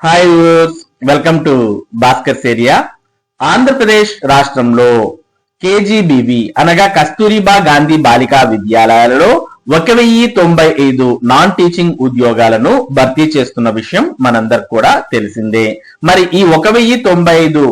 Hi welcome to Bhaskar area Andhra Pradesh రాష్ట్రంలో KGBV అనగా కస్తూరిబా గాంధీ బాలికా విద్యాలయాలలో ఒక వెయ్యి తొంభై ఐదు నాన్ టీచింగ్ ఉద్యోగాలను భర్తీ చేస్తున్న విషయం మనందరికి కూడా తెలిసిందే. మరి ఈ ఒక వెయ్యి తొంభై ఐదు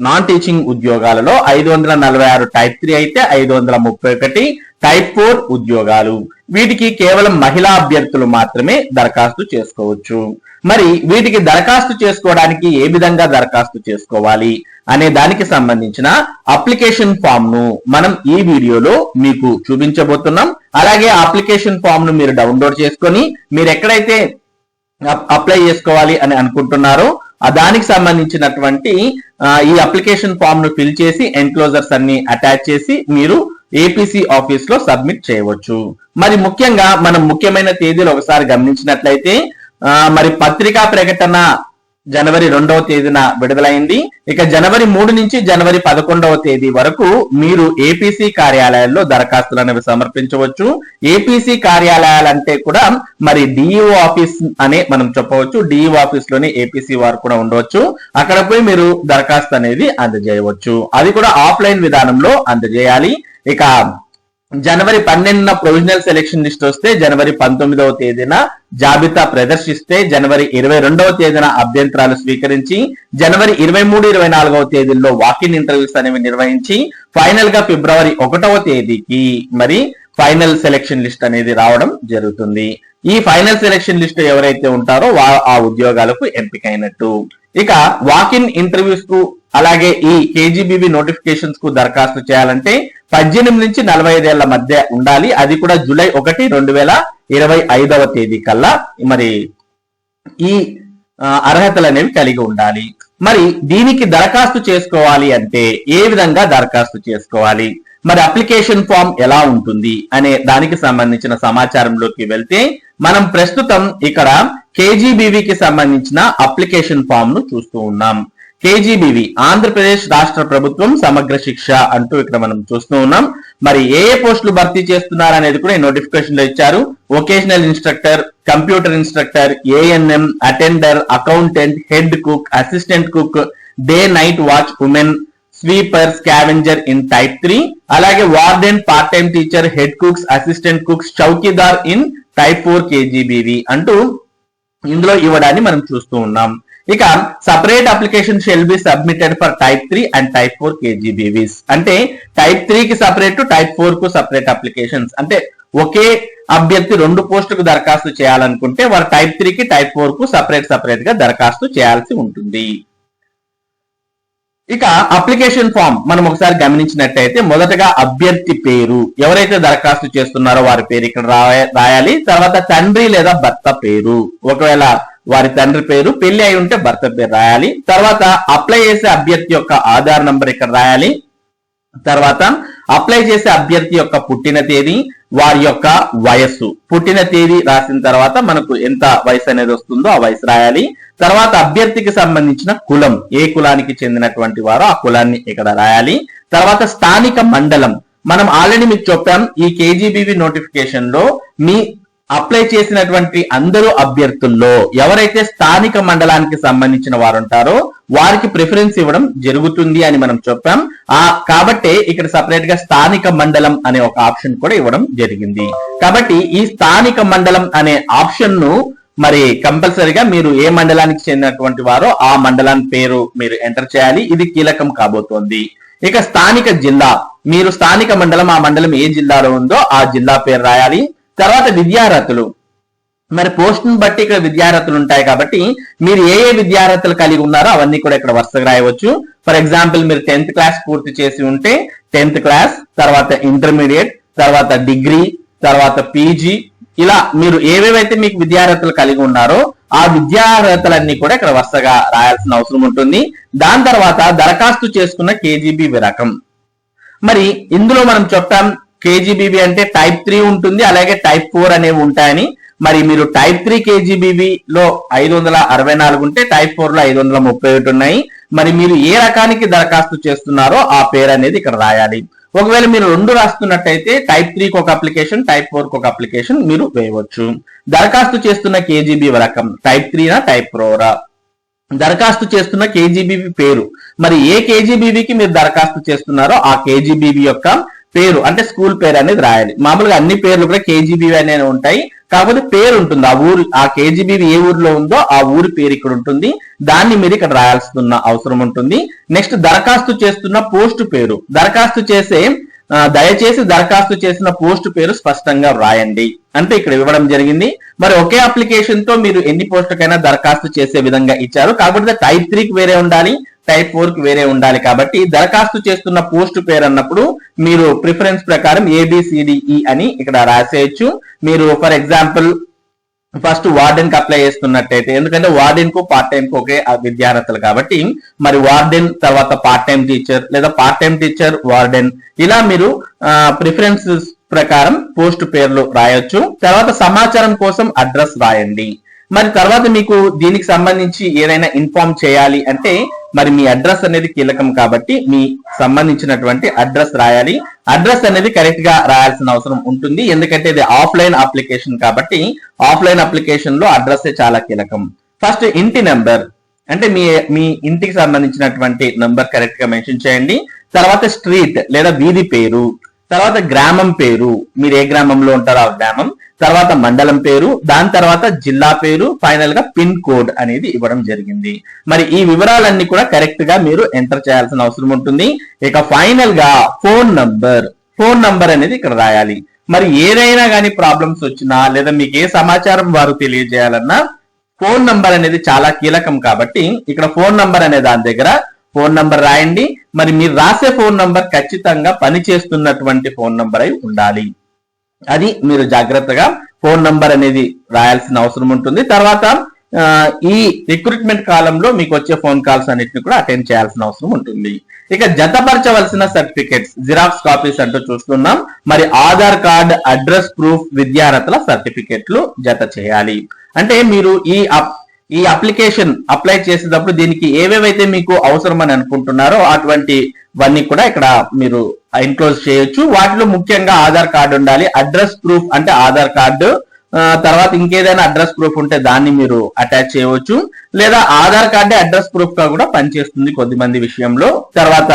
నాన్ టీచింగ్ ఉద్యోగాలలో ఐదు వందల నలభై ఆరు టైప్ త్రీ అయితే ఐదు వందల ముప్పై ఒకటి టైప్ ఫోర్ ఉద్యోగాలు. వీటికి కేవలం మహిళా అభ్యర్థులు మాత్రమే దరఖాస్తు చేసుకోవచ్చు. మరి వీటికి దరఖాస్తు చేసుకోవడానికి ఏ విధంగా దరఖాస్తు చేసుకోవాలి అనే దానికి సంబంధించిన అప్లికేషన్ ఫామ్ను మనం ఈ వీడియోలో మీకు చూపించబోతున్నాం. అలాగే అప్లికేషన్ ఫామ్ను మీరు డౌన్లోడ్ చేసుకొని మీరు ఎక్కడైతే అప్- అప్లై చేసుకోవాలి అని అనుకుంటున్నారో దానికి సంబంధించినటువంటి ఈ అప్లికేషన్ ఫామ్ను ఫిల్ చేసి ఎన్క్లోజర్స్ అన్ని అటాచ్ చేసి మీరు ఏపీసీ ఆఫీస్లో సబ్మిట్ చేయవచ్చు. మరి ముఖ్యంగా మనం ముఖ్యమైన తేదీలు ఒకసారి గమనించినట్లయితే ఆ, మరి పత్రికా ప్రకటన జనవరి రెండవ తేదీన విడుదలైంది. ఇక జనవరి మూడు నుంచి జనవరి పదకొండవ తేదీ వరకు మీరు ఏపీసీ కార్యాలయాల్లో దరఖాస్తులు అనేవి సమర్పించవచ్చు ఏపీసీ కార్యాలయాలంటే కూడా మరి డిఈఓ ఆఫీస్ అనే మనం చెప్పవచ్చు. డిఈఓ ఆఫీస్లోనే ఏపీసీ వారు కూడా ఉండవచ్చు. అక్కడ పోయి మీరు దరఖాస్తు అనేది అందజేయవచ్చు. అది కూడా ఆఫ్లైన్ విధానంలో అందజేయాలి. ఇక జనవరి పన్నెండున ప్రొవిజనల్ సెలెక్షన్ లిస్ట్ వస్తే జనవరి పంతొమ్మిదవ తేదీన జాబితా ప్రదర్శిస్తే జనవరి ఇరవై రెండవ తేదీన అభ్యంతరాలు స్వీకరించి జనవరి ఇరవై మూడు ఇరవై నాలుగవ తేదీల్లో వాకిన్ ఇంటర్వ్యూస్ అనేవి నిర్వహించి ఫైనల్గా ఫిబ్రవరి ఒకటవ తేదీకి మరి ఫైనల్ సెలెక్షన్ లిస్ట్ అనేది రావడం జరుగుతుంది. ఈ ఫైనల్ సెలెక్షన్ లిస్ట్ ఎవరైతే ఉంటారో వా- ఆ ఉద్యోగాలకు ఎంపికైనట్టు. ఇక వాకిన్ ఇంటర్వ్యూస్కు అలాగే ఈ కేజీబీబీ నోటిఫికేషన్స్కు దరఖాస్తు చేయాలంటే పద్దెనిమిది నుంచి నలభై ఐదేళ్ళ మధ్య ఉండాలి. అది కూడా జూలై ఒకటి రెండు వేల ఇరవై ఐదవ తేదీ కల్లా. మరి ఈ అర్హతలు అనేవి కలిగి ఉండాలి. మరి దీనికి దరఖాస్తు చేసుకోవాలి అంటే ఏ విధంగా దరఖాస్తు చేసుకోవాలి? మరి అప్లికేషన్ ఫామ్ ఎలా ఉంటుంది? అనే దానికి సంబంధించిన సమాచారంలోకి వెళ్తే మనం ప్రస్తుతం ఇక్కడ కేజీబీవీకి సంబంధించిన అప్లికేషన్ ఫామ్ను చూస్తూ ఉన్నాం. కేజీబీవి ఆంధ్రప్రదేశ్ రాష్ట్ర ప్రభుత్వం సమగ్ర శిక్ష అంటూ ఇక్కడ మనం చూస్తూ ఉన్నాం. మరి ఏ ఏ పోస్టులు భర్తీ చేస్తున్నారు అనేది కూడా ఈ నోటిఫికేషన్లో ఇచ్చారు. Vocational instructor computer instructor ANM attender accountant head cook assistant cook day night watch women sweeper scavenger in type three అలాగే warden part time teacher head cooks assistant cooks chowkidar in type four KGBV అంటూ ఇందులో ఇవ్వడాన్ని మనం చూస్తూ ఉన్నాం. ఇక separate application shall be submitted for type three and type four KGBVs అంటే type three కి సపరేట్ టైప్ ఫోర్కు సపరేట్ అప్లికేషన్స్ అంటే ఒకే అభ్యర్థి రెండు పోస్టులకు దరఖాస్తు చేయాలనుకుంటే వారు టైప్ త్రీకి టైప్ ఫోర్కు సపరేట్ సపరేట్గా దరఖాస్తు చేయాల్సి ఉంటుంది. ఇక అప్లికేషన్ ఫామ్ మనం ఒకసారి గమనించినట్టయితే మొదటగా అభ్యర్థి పేరు ఎవరైతే దరఖాస్తు చేస్తున్నారో వారి పేరు ఇక్కడ రాయాలి. తర్వాత తండ్రి లేదా భర్త పేరు. ఒకవేళ వారి తండ్రి పేరు పెళ్ళి అయి ఉంటే భర్త పేరు రాయాలి. తర్వాత అప్లై చేసే అభ్యర్థి యొక్క ఆధార్ నంబర్ ఇక్కడ రాయాలి. తర్వాత అప్లై చేసే అభ్యర్థి యొక్క పుట్టిన తేదీ వారి యొక్క వయస్సు. పుట్టిన తేదీ రాసిన తర్వాత మనకు ఎంత వయసు అనేది వస్తుందో ఆ వయసు రాయాలి. తర్వాత అభ్యర్థికి సంబంధించిన కులం ఏ కులానికి చెందినటువంటి వారో ఆ కులాన్ని ఇక్కడ రాయాలి. తర్వాత స్థానిక మండలం. మనం ఆల్రెడీ మీకు చెప్పాం ఈ కేజీబీవీ నోటిఫికేషన్లో మీ అప్లై చేసినటువంటి అందరూ అభ్యర్థుల్లో ఎవరైతే స్థానిక మండలానికి సంబంధించిన వారు ఉంటారో వారికి ప్రిఫరెన్స్ ఇవ్వడం జరుగుతుంది అని మనం చెప్పాం. ఆ కాబట్టే ఇక్కడ సపరేట్గా స్థానిక మండలం అనే ఒక ఆప్షన్ కూడా ఇవ్వడం జరిగింది. కాబట్టి ఈ స్థానిక మండలం అనే ఆప్షన్ను మరి కంపల్సరిగా మీరు ఏ మండలానికి చెందినటువంటి వారో ఆ మండలాన్ని పేరు మీరు ఎంటర్ చేయాలి. ఇది కీలకం కాబోతోంది. ఇక స్థానిక జిల్లా. మీరు స్థానిక మండలం ఆ మండలం ఏ జిల్లాలో ఉందో ఆ జిల్లా పేరు రాయాలి. తర్వాత విద్యార్హతలు. మరి పోస్ట్ని బట్టి ఇక్కడ విద్యార్హతలు ఉంటాయి కాబట్టి మీరు ఏ ఏ విద్యార్హతలు కలిగి ఉన్నారో అవన్నీ కూడా ఇక్కడ వరుసగా రాయవచ్చు. ఫర్ ఎగ్జాంపుల్ మీరు టెన్త్ క్లాస్ పూర్తి చేసి ఉంటే టెన్త్ క్లాస్ తర్వాత ఇంటర్మీడియట్ తర్వాత డిగ్రీ తర్వాత పీజీ ఇలా మీరు ఏవేవైతే మీకు విద్యార్హతలు కలిగి ఉన్నారో ఆ విద్యార్హతలన్నీ కూడా ఇక్కడ వరుసగా రాయాల్సిన అవసరం ఉంటుంది. దాని తర్వాత దరఖాస్తు చేసుకున్న కేజీబీ రకం మరి ఇందులో మనం చెప్పాం కేజీబీబీ అంటే టైప్ త్రీ ఉంటుంది అలాగే టైప్ ఫోర్ అనేవి ఉంటాయని. మరి మీరు టైప్ త్రీ కేజీబీబీ లో ఐదు వందల అరవై నాలుగు ఉంటే టైప్ ఫోర్లో ఐదు వందల ముప్పై ఒకటి ఉన్నాయి. మరి మీరు ఏ రకానికి దరఖాస్తు చేస్తున్నారో ఆ పేరు అనేది ఇక్కడ రాయాలి. ఒకవేళ మీరు రెండు రాస్తున్నట్టయితే టైప్ త్రీకి ఒక అప్లికేషన్ టైప్ ఫోర్ ఒక అప్లికేషన్ మీరు వేయవచ్చు. దరఖాస్తు చేస్తున్న కేజీబీ రకం టైప్ త్రీనా టైప్ ఫోరా దరఖాస్తు చేస్తున్న కేజీబీవి పేరు. మరి ఏ కేజీబీవీకి మీరు దరఖాస్తు చేస్తున్నారో ఆ కేజీబీవీ యొక్క పేరు అంటే స్కూల్ పేరు అనేది రాయాలి. మామూలుగా అన్ని పేర్లు కూడా కేజీబీవి అనేవి ఉంటాయి. కాకపోతే పేరు ఉంటుంది. ఆ ఊరు ఆ కేజీబీవి ఏ ఊరిలో ఉందో ఆ ఊరి పేరు ఇక్కడ ఉంటుంది. దాన్ని మీరు ఇక్కడ రాయాల్సిన అవసరం ఉంటుంది. నెక్స్ట్ దరఖాస్తు చేస్తున్న పోస్ట్ పేరు. దరఖాస్తు చేసే దయచేసి దరఖాస్తు చేసిన పోస్ట్ పేరు స్పష్టంగా వ్రాయండి అంటే ఇక్కడ ఇవ్వడం జరిగింది. మరి ఒకే అప్లికేషన్తో మీరు ఎన్ని పోస్టుకైనా దరఖాస్తు చేసే విధంగా ఇచ్చారు. కాబట్టి టైప్ త్రీకి వేరే ఉండాలి. టైప్ ఫోర్కి వేరే ఉండాలి కాబట్టి దరఖాస్తు చేస్తున్న పోస్ట్ పేరు అన్నప్పుడు మీరు ప్రిఫరెన్స్ ప్రకారం ఏబిసిడిఈ e అని ఇక్కడ రాసేయచ్చు. మీరు ఫర్ ఎగ్జాంపుల్ ఫస్ట్ వార్డెన్కి అప్లై చేస్తున్నట్టయితే ఎందుకంటే వార్డెన్కు పార్ట్ టైం కు ఒకే విద్యార్థులు కాబట్టి మరి వార్డెన్ తర్వాత పార్ట్ టైం టీచర్ లేదా పార్ట్ టైం టీచర్ వార్డెన్ ఇలా మీరు ప్రిఫరెన్సెస్ ప్రకారం పోస్ట్ పేర్లు రాయొచ్చు. తర్వాత సమాచారం కోసం అడ్రస్ రాయండి. మరి తర్వాత మీకు దీనికి సంబంధించి ఏదైనా ఇన్ఫార్మ్ చేయాలి అంటే మరి మీ అడ్రస్ అనేది కీలకం కాబట్టి మీ సంబంధించినటువంటి అడ్రస్ రాయాలి. అడ్రస్ అనేది కరెక్ట్గా రాయాల్సిన అవసరం ఉంటుంది. ఎందుకంటే ఇది ఆఫ్లైన్ అప్లికేషన్ కాబట్టి ఆఫ్లైన్ అప్లికేషన్లో అడ్రస్ చాలా కీలకం. ఫస్ట్ ఇంటి నెంబర్ అంటే మీ మీ ఇంటికి సంబంధించినటువంటి నెంబర్ కరెక్ట్గా మెన్షన్ చేయండి. తర్వాత స్ట్రీట్ లేదా వీధి పేరు. తర్వాత గ్రామం పేరు. మీరు ఏ గ్రామంలో ఉంటారో ఆ గ్రామం. తర్వాత మండలం పేరు. దాని తర్వాత జిల్లా పేరు. ఫైనల్గా పిన్ కోడ్ అనేది ఇవ్వడం జరిగింది. మరి ఈ వివరాలన్నీ కూడా కరెక్ట్గా మీరు ఎంటర్ చేయాల్సిన అవసరం ఉంటుంది. ఇక ఫైనల్గా ఫోన్ నంబర్ ఫోన్ నంబర్ అనేది ఇక్కడ రాయాలి. మరి ఏదైనా కానీ ప్రాబ్లమ్స్ వచ్చినా లేదా మీకు ఏ సమాచారం వారు తెలియజేయాలన్నా ఫోన్ నంబర్ అనేది చాలా కీలకం కాబట్టి ఇక్కడ ఫోన్ నంబర్ అనే దాని దగ్గర ఫోన్ నంబర్ రాయండి. మరి మీరు రాసే ఫోన్ నంబర్ ఖచ్చితంగా పనిచేస్తున్నటువంటి ఫోన్ నంబర్ అయి ఉండాలి. అది మీరు జాగ్రత్తగా ఫోన్ నంబర్ అనేది రాయాల్సిన అవసరం ఉంటుంది. తర్వాత ఈ రిక్రూట్మెంట్ కాలంలో మీకు వచ్చే ఫోన్ కాల్స్ అన్నిటిని కూడా అటెండ్ చేయాల్సిన అవసరం ఉంటుంది. ఇక జతపరచవలసిన సర్టిఫికెట్స్ జిరాక్స్ కాపీస్ అంటూ చూస్తున్నాం. మరి ఆధార్ కార్డ్ అడ్రస్ ప్రూఫ్ విద్యార్హతల సర్టిఫికెట్లు జత చేయాలి. అంటే మీరు ఈ అప్- ఈ అప్లికేషన్ అప్లై చేసేటప్పుడు దీనికి ఏవేవైతే మీకు అవసరమని అనుకుంటున్నారో అటువంటివన్నీ కూడా ఇక్కడ మీరు ఎన్క్లోజ్ చేయొచ్చు. వాటిలో ముఖ్యంగా ఆధార్ కార్డు ఉండాలి. అడ్రస్ ప్రూఫ్ అంటే ఆధార్ కార్డు. తర్వాత ఇంకేదైనా అడ్రస్ ప్రూఫ్ ఉంటే దాన్ని మీరు అటాచ్ చేయవచ్చు. లేదా ఆధార్ కార్డే అడ్రస్ ప్రూఫ్గా కూడా పనిచేస్తుంది కొద్దిమంది విషయంలో. తర్వాత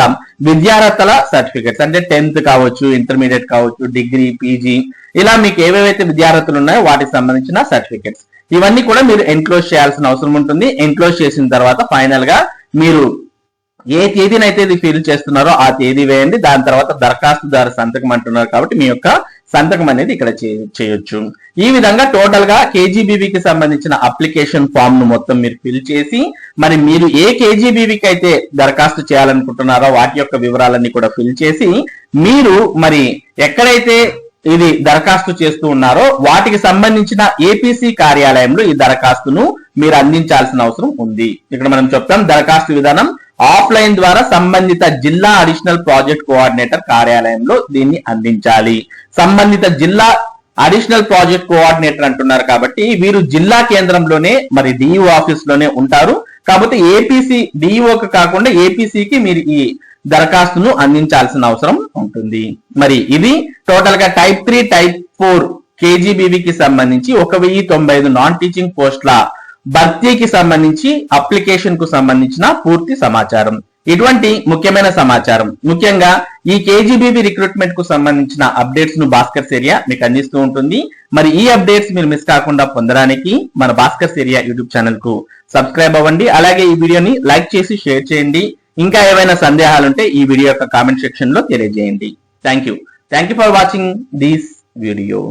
విద్యార్హతల సర్టిఫికెట్స్ అంటే టెన్త్ కావచ్చు ఇంటర్మీడియట్ కావచ్చు డిగ్రీ పీజీ ఇలా మీకు ఏవేవైతే విద్యార్హతలు ఉన్నాయో వాటికి సంబంధించిన సర్టిఫికెట్స్. ఇవన్నీ కూడా మీరు ఎన్క్లోజ్ చేయాల్సిన అవసరం ఉంటుంది. ఎన్క్లోజ్ చేసిన తర్వాత ఫైనల్గా మీరు ఏ తేదీనైతే ఇది ఫిల్ చేస్తున్నారో ఆ తేదీ వేయండి. దాని తర్వాత దరఖాస్తుదారు సంతకం అంటున్నారు కాబట్టి మీ యొక్క సంతకం అనేది ఇక్కడ చేయొచ్చు. ఈ విధంగా టోటల్గా కేజీబీబీకి సంబంధించిన అప్లికేషన్ ఫామ్ను మొత్తం మీరు ఫిల్ చేసి మరి మీరు ఏ కేజీబీబీకి అయితే దరఖాస్తు చేయాలనుకుంటున్నారో వాటి యొక్క వివరాలన్నీ కూడా ఫిల్ చేసి మీరు మరి ఎక్కడైతే ఇది దరఖాస్తు చేస్తూ ఉన్నారో వాటికి సంబంధించిన ఏపీసీ కార్యాలయంలో ఈ దరఖాస్తును మీరు అందించాల్సిన అవసరం ఉంది. ఇక్కడ మనం చెప్తాం దరఖాస్తు విధానం ఆఫ్లైన్ ద్వారా సంబంధిత జిల్లా అడిషనల్ ప్రాజెక్ట్ కోఆర్డినేటర్ కార్యాలయంలో దీన్ని అందించాలి. సంబంధిత జిల్లా అడిషనల్ ప్రాజెక్ట్ కోఆర్డినేటర్ అంటున్నారు కాబట్టి వీరు జిల్లా కేంద్రంలోనే మరి డిఈఓ ఆఫీస్లోనే ఉంటారు. కాబట్టి ఏపీసీ డిఈఓకి కాకుండా ఏపీసీకి మీరు ఈ దరఖాస్తును అందించాల్సిన అవసరం ఉంటుంది. మరి ఇది టోటల్గా టైప్ త్రీ టైప్ ఫోర్ కేజీబీవీకి సంబంధించి ఒక వెయ్యి తొంభై ఐదు నాన్ టీచింగ్ పోస్టుల భర్తీకి సంబంధించి అప్లికేషన్కు సంబంధించిన పూర్తి సమాచారం. ఇటువంటి ముఖ్యమైన సమాచారం. ముఖ్యంగా ఈ కేజీబీబీ రిక్రూట్మెంట్కు సంబంధించిన అప్డేట్స్ను భాస్కర్ ఏరియా మీకు అందిస్తూ ఉంటుంది. మరి ఈ అప్డేట్స్ మీరు మిస్ కాకుండా పొందడానికి మన భాస్కర్ సేరియా యూట్యూబ్ ఛానల్కు సబ్స్క్రైబ్ అవ్వండి. అలాగే ఈ వీడియోని లైక్ చేసి షేర్ చేయండి. ఇంకా ఏవైనా సందేహాలుంటే ఈ వీడియో యొక్క కామెంట్ సెక్షన్లో తెలియజేయండి. Thank you thank you for watching this video